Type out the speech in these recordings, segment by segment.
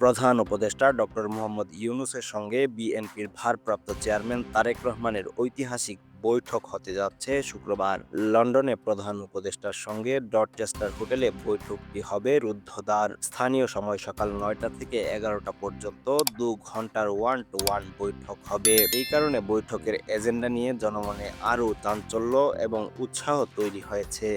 প্রধান উপদেষ্টা ডক্টর মোহাম্মদ ইউনুসের সঙ্গে বিএনপির ভারপ্রাপ্ত চেয়ারম্যান তারেক রহমানের ঐতিহাসিক বৈঠক হতে যাচ্ছে শুক্রবার। লন্ডনে প্রধান উপদেষ্টার সঙ্গে ডটচেস্টার হোটেলে বৈঠকটি হবে রুদ্ধদ্বার। স্থানীয় সময় সকাল নয়টা থেকে এগারোটা পর্যন্ত দু ঘণ্টার ওয়ান টু ওয়ান বৈঠক হবে। এই কারণে বৈঠকের এজেন্ডা নিয়ে জনমনে আরও চাঞ্চল্য এবং উৎসাহ তৈরি হয়েছে।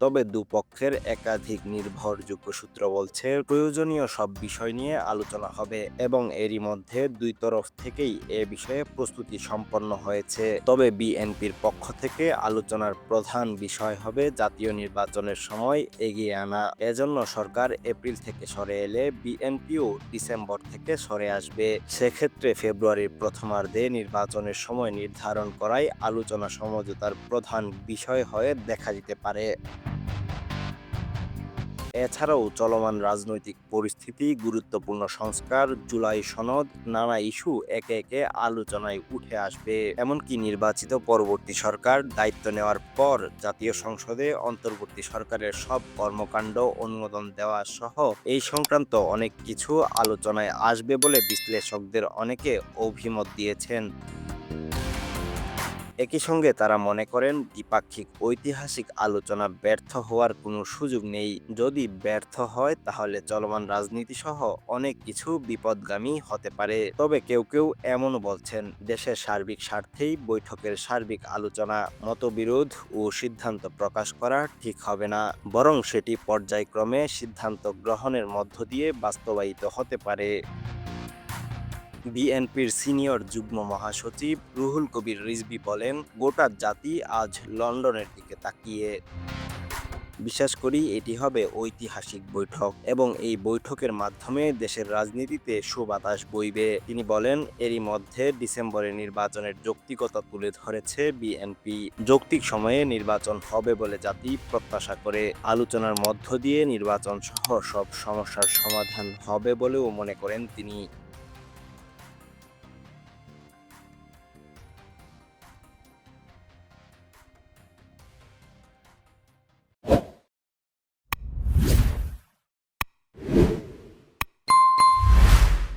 তবে দুপক্ষের একাধিক নির্ভরযোগ্য সূত্র বলছে, প্রয়োজনীয় সব বিষয় নিয়ে আলোচনা হবে এবং এরই মধ্যে দুই তরফ থেকেই এ বিষয়ে প্রস্তুতি সম্পন্ন হয়েছে। তবে বিএনপির পক্ষ থেকে আলোচনার প্রধান বিষয় হবে জাতীয় নির্বাচনের সময় এগিয়ে আনা। এজন্য সরকার এপ্রিল থেকে সরে এলে বিএনপিও ডিসেম্বর থেকে সরে আসবে। সেক্ষেত্রে ফেব্রুয়ারির প্রথমার্ধে নির্বাচনের সময় নির্ধারণ করাই আলোচনা সমঝোতার প্রধান বিষয় হয়ে দেখা যেতে পারে। এছাড়াও চলমান রাজনৈতিক পরিস্থিতি, গুরুত্বপূর্ণ সংস্কার, জুলাই সনদ, নানা ইস্যু একে একে আলোচনায় উঠে আসবে। এমনকি নির্বাচিত পরবর্তী সরকার দায়িত্ব নেওয়ার পর জাতীয় সংসদে অন্তর্বর্তী সরকারের সব কর্মকাণ্ড অনুমোদন দেওয়া সহ এই সংক্রান্ত অনেক কিছু আলোচনায় আসবে বলে বিশ্লেষকদের অনেকে অভিমত দিয়েছেন। একই সঙ্গে তারা মনে করেন দ্বিপাক্ষিক ঐতিহাসিক আলোচনা ব্যর্থ হওয়ার কোনো সুযোগ নেই। যদি ব্যর্থ হয়, তাহলে চলমান রাজনীতি সহ অনেক কিছু বিপদগামী হতে পারে। তবে কেউ কেউ এমনও বলছেন, দেশের সার্বিক স্বার্থেই বৈঠকের সার্বিক আলোচনা, মতবিরোধ ও সিদ্ধান্ত প্রকাশ করা ঠিক হবে না। বরং সেটি পর্যায়ক্রমে সিদ্ধান্ত গ্রহণের মধ্য দিয়ে বাস্তবায়িত হতে পারে। বিএনপির সিনিয়র যুগ্ম মহাসচিব রুহুল কবির রিজভী বলেন, গোটা জাতি আজ লন্ডনের দিকে তাকিয়ে। বিশ্বাস করি, এটি হবে ঐতিহাসিক বৈঠক এবং এই বৈঠকের মাধ্যমে দেশের রাজনীতিতে সুবাতাস বইবে। তিনি বলেন, এরই মধ্যে ডিসেম্বরে নির্বাচনের যৌক্তিকতা তুলে ধরেছে বিএনপি। যৌক্তিক সময়ে নির্বাচন হবে বলে জাতি প্রত্যাশা করে। আলোচনার মধ্য দিয়ে নির্বাচন সহ সব সমস্যার সমাধান হবে বলেও মনে করেন তিনি।